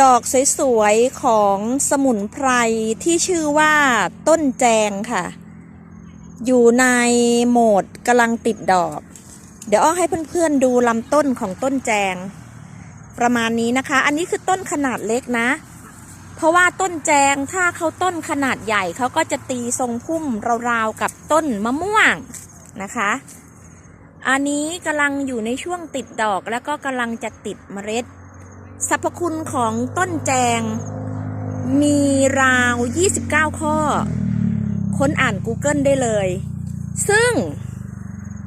ดอกสวยๆ ของสมุนไพรที่ชื่อว่าต้นแจงค่ะ อยู่ในโหมดกำลังติดดอก เดี๋ยวอ้อให้เพื่อนๆดูลำต้นของต้นแจง ประมาณนี้นะคะ อันนี้คือต้นขนาดเล็กนะ เพราะว่าต้นแจงถ้าเขาต้นขนาดใหญ่เขาก็จะตีทรงพุ่มราวๆกับต้นมะม่วงนะคะ อันนี้กำลังอยู่ในช่วงติดดอกแล้วก็กำลังจะติดเมล็ด สรรพคุณของต้นแจง มีราว 29 ข้อ ค้นอ่าน Google ได้เลย ซึ่ง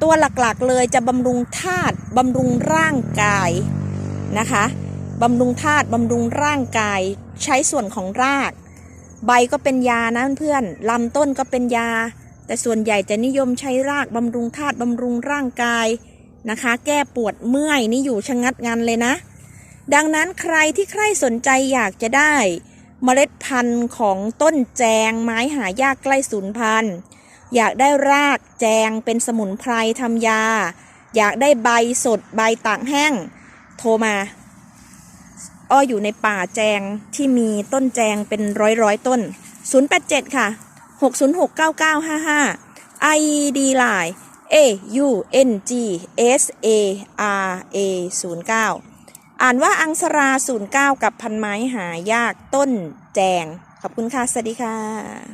ตัวหลักๆเลยจะบำรุงธาตุบำรุงร่างกายนะคะบำรุงธาตุบำรุงร่างกาย ใช้ส่วนของราก ใบก็เป็นยานะเพื่อนลำต้นก็เป็นยา แต่ส่วนใหญ่จะนิยมใช้รากบำรุงธาตุบำรุงร่างกายนะคะ แก้ปวดเมื่อยนี่อยู่ชะงัดงันเลยนะ ดังนั้นใครที่ใครสนใจอยากจะได้เมล็ดพันธุ์ของต้นแจงไม้หายากใกล้สูญพันธุ์ อยากได้รากแจงเป็นสมุนไพรทำยา อยากได้ใบสดใบตากแห้ง โทรมา อ้ออยู่ในป่าแจงที่มีต้นแจงเป็นร้อยร้อยต้น 087 ค่ะ 606 9955 ID Line A U N G S A R A 09 อ่านว่าอังสรา09กับพันไม้หายากต้นแจง ขอบคุณค่ะ สวัสดีค่ะ